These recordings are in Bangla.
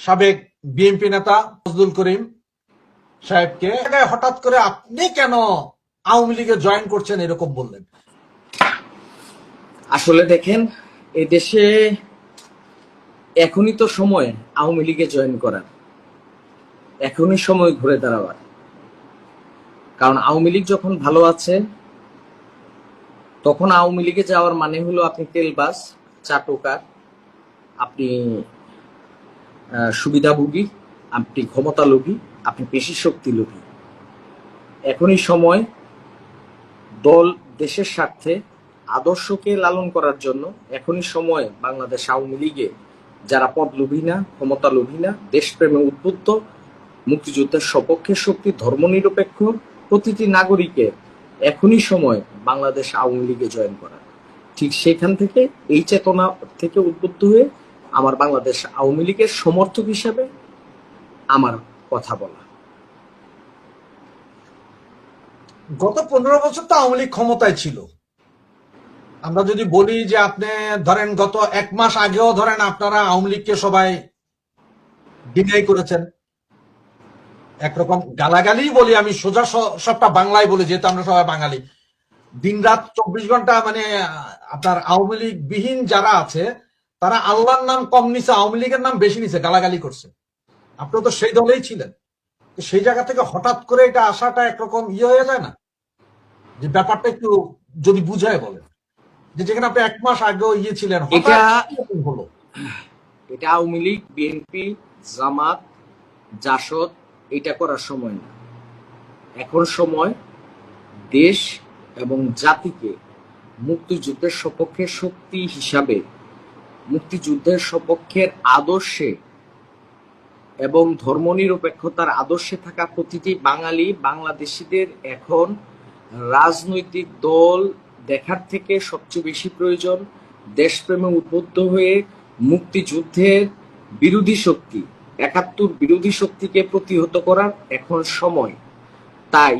সাবেক বিএনপি নেতা ফজলুল করিম সাহেবকে হঠাৎ করে আপনি কেন আওয়ামী লীগে জয়েন করছেন এরকম বললেন? আসলে দেখেন এই দেশে এখনই তো সময় আওয়ামী লীগে জয়েন করার। এখনই সময় ঘুরে দাঁড়াবার। কারণ আওয়ামী লীগ যখন ভালো আছে, তখন আওয়ামী লীগে যাওয়ার মানে হলো আপনি তেলবাস, চাটুকার, আপনি সুবিধাভোগী আপনি ক্ষমতা লোভী আপনি পেশি শক্তি লোভী এখনই সময় দল দেশের স্বার্থে আদর্শকে লালন করার জন্য এখনই সময় বাংলাদেশ আওয়ামী লীগে যারা পদ লোভী না, ক্ষমতা লোভী না, দেশপ্রেমে উদ্বুদ্ধ, মুক্তিযুদ্ধের সপক্ষে শক্তি ধর্মনিরপেক্ষ প্রতিটি নাগরিকের এখনই সময় বাংলাদেশ আওয়ামী লীগে জয়েন করা। ঠিক সেখান থেকে, এই চেতনা থেকে উদ্বুদ্ধ হয়ে আমার বাংলাদেশ আওয়ামী লীগের সমর্থক হিসাবে আমার কথা বলা। গত পনেরো বছর তো আওয়ামী লীগ ক্ষমতায় ছিল। আমরা যদি বলি যে আপনি ধরেন গত এক মাস আগেও ধরেন আপনারা আওয়ামী লীগকে সবাই ডিনাই করেছেন। একরকম গালাগালি বলি আমি, সোজা সবটা বাংলায় বলি, যেহেতু আমরা সবাই বাঙালি। দিন রাত চব্বিশ ঘণ্টা মানে আপনার আওয়ামী লীগ বিহীন যারা আছে তারা আল্লাহর নাম কম নিছে আওয়ামী লীগের নাম বেশি নিছে গালাগালি করছে। আপনি তো সেই দলেই ছিলেন। সেই জায়গা থেকে হঠাৎ করে এটা আসাটা একরকম ইয়ে হয়ে যায় না? যে ব্যাপারটা একটু যদি বুঝায় বলেন। যে যেখানে আপনি এক মাস আগেও ইয়ে ছিলেন এটা- হলো? এটা আওয়ামী লীগ বিএনপি জামাত জাসদ এটা করার সময় না। এখন সময় দেশ এবং জাতিকে মুক্তিযুদ্ধের সপক্ষে শক্তি হিসাবে মুক্তিযুদ্ধের সপক্ষের আদর্শে এবং ধর্মনিরপেক্ষতার আদর্শে থাকা প্রতিটি বাঙালি বাংলাদেশিদের এখন রাজনৈতিক দল দেখার থেকে সবচেয়ে বেশি প্রয়োজন দেশপ্রেমে উদ্বুদ্ধ হয়ে মুক্তিযুদ্ধের বিরোধী শক্তি, একাত্তর বিরোধী শক্তিকে প্রতিহত করার এখন সময়। তাই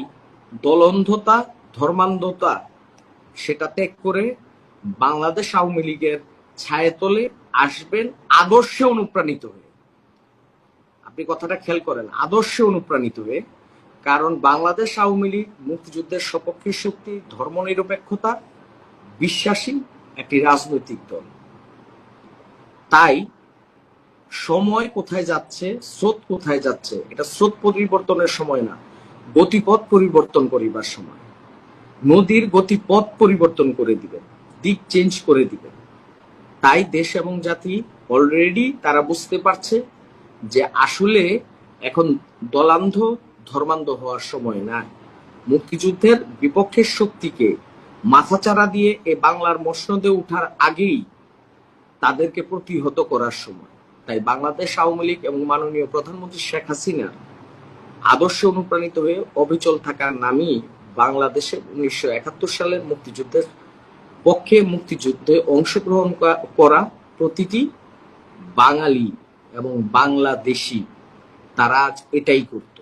দলন্ধতা, ধর্মান্ধতা, সেটা ত্যাগ করে বাংলাদেশ আওয়ামী লীগের ছায়াতলে আসবেন আদর্শে অনুপ্রাণিত হয়ে। আপনি কথাটা খেয়াল করেন, আদর্শে অনুপ্রাণিত হয়ে, কারণ বাংলাদেশ আওয়ামী লীগ মুক্তিযুদ্ধের সপক্ষে শক্তি, ধর্মনিরপেক্ষতা, বিশ্বাসী একটি রাজনৈতিক দল। তাই সময় কোথায় যাচ্ছে, স্রোত কোথায় যাচ্ছে, এটা স্রোত পরিবর্তনের সময় না, গতিপথ পরিবর্তন করিবার সময়। নদীর গতিপথ পরিবর্তন করে দিবেন, দিক চেঞ্জ করে দিবেন। তাই দেশ এবং জাতি অলরেডি তারা বুঝতে পারছে যে আসলে এখন দলান্ধ, ধর্মান্ধ হওয়ার সময় নাই মুক্তিযুদ্ধের বিপক্ষের শক্তিকে মাথাচাড়া দিয়ে এ বাংলার মসনদে ওঠার আগেই তাদেরকে প্রতিহত করার সময়। তাই বাংলাদেশ আওয়ামী লীগ এবং মাননীয় প্রধানমন্ত্রী শেখ হাসিনা আদর্শে অনুপ্রাণিত হয়ে অবিচল থাকার নামই বাংলাদেশে উনিশশো একাত্তর সালের মুক্তিযুদ্ধের পক্ষে মুক্তিযুদ্ধে অংশগ্রহণ করা প্রতিটি বাঙালি এবং বাংলাদেশি তারা আজ এটাই করছে